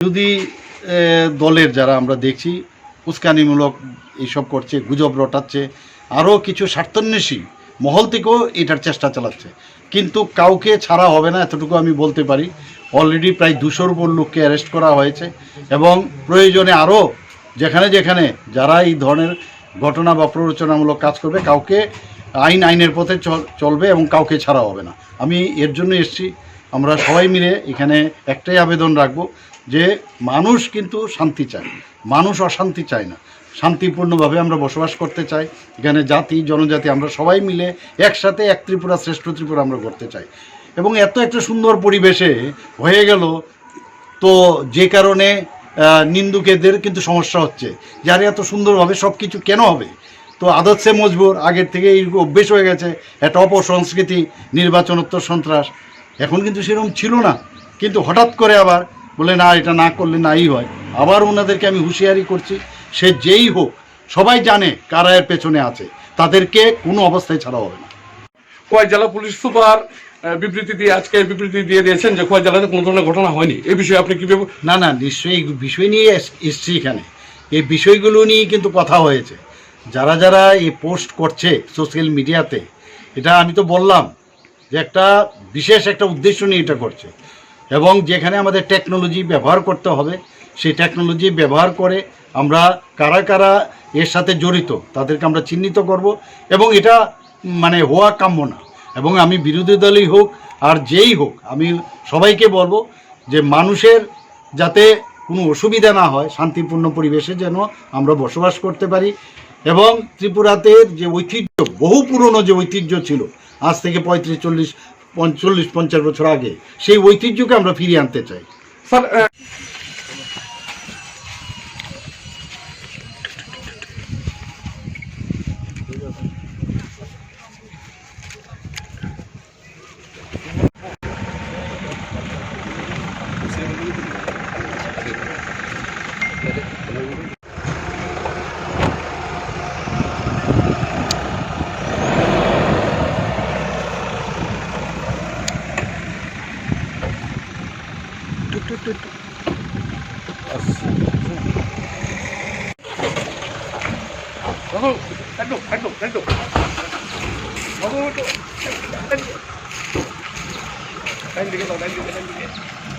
আহ, দলের যারা আমরা দেখছি উস্কানিমূলক এইসব করছে গুজব রটাচ্ছে আরও কিছু স্বার্থান্বেষী মহল থেকেও এটার চেষ্টা চালাচ্ছে। কিন্তু কাউকে ছাড়া হবে না এতটুকু আমি বলতে পারি। অলরেডি প্রায় দুশোর উপর লোককে অ্যারেস্ট করা হয়েছে এবং প্রয়োজনে আরও যেখানে যেখানে যারা এই ধরনের ঘটনা বা প্ররোচনামূলক কাজ করবে কাউকে আইন আইনের পথে চল- চলবে এবং কাউকে ছাড়া হবে না। আমি এর জন্য এসেছি। আমরা সবাই মিলে এখানে একটাই আবেদন রাখব যে মানুষ কিন্তু শান্তি চায়। মানুষ অশান্তি চায় না। শান্তিপূর্ণভাবে আমরা বসবাস করতে চাই। এখানে জাতি, জনজাতি, আমরা সবাই মিলে একসাথে এক ত্রিপুরা শ্রেষ্ঠ ত্রিপুরা আমরা করতে চাই। এবং এত একটা সুন্দর পরিবেশে হয়ে গেল, তো যে কারণে নিন্দুকেদের কিন্তু সমস্যা হচ্ছে। যার এত সুন্দরভাবে সব কিছু কেন হবে? তো আদত সে মজবুর, আগের থেকে এই অভ্যেস হয়ে গেছে। একটা অপসংস্কৃতি, নির্বাচনোত্তর সন্ত্রাস এখন কিন্তু সেরকম ছিল না। কিন্তু হঠাৎ করে আবার বলে না এটা না করলে নাই হয়। আবার ওনাদেরকে আমি হুঁশিয়ারি করছি সে যেই হোক সবাই জানে কারা এর পেছনে আছে। তাদেরকে কোনো অবস্থায় ছাড়া হবে না। খোয়াই জেলা পুলিশ সুপার বিবৃতি দিয়ে আজকে বিবৃতি দিয়ে দিয়েছেন যে খোয়াই জেলাতে কোনো ধরনের ঘটনা হয়নি। এই বিষয়ে আপনি কি না না নিশ্চয়ই এই বিষয় নিয়ে এস- এসছি এখানে। এই বিষয়গুলো নিয়ে কিন্তু কথা হয়েছে। যারা যারা এই পোস্ট করছে সোশ্যাল মিডিয়াতে এটা আমি তো বললাম যে একটা বিশেষ একটা উদ্দেশ্য নিয়ে এটা করছে। এবং যেখানে আমাদের টেকনোলজি ব্যবহার করতে হবে, সেই টেকনোলজি ব্যবহার করে আমরা কারা কারা এর সাথে জড়িত, তাদেরকে আমরা চিহ্নিত করব এবং এটা মানে হওয়া কাম্য না। এবং আমি বিরোধী দলই হোক আর যেই হোক, আমি সবাইকে বলব যে মানুষের যাতে কোনো অসুবিধা না হয়, শান্তিপূর্ণ পরিবেশে যেন আমরা বসবাস করতে পারি এবং ত্রিপুরাতে যে ঐতিহ্য, বহু পুরনো যে ঐতিহ্য ছিল আজ থেকে পঁয়ত্রিশ, চল্লিশ চল্লিশ, পঞ্চাশ বছর আগে। সেই ঐতিহ্যকে আমরা ফিরিয়ে আনতে চাই। Sir tut tut Bago, tandok, tandok, tandok. Bago, tandok. Tandok. Tandok, tandok, tandok.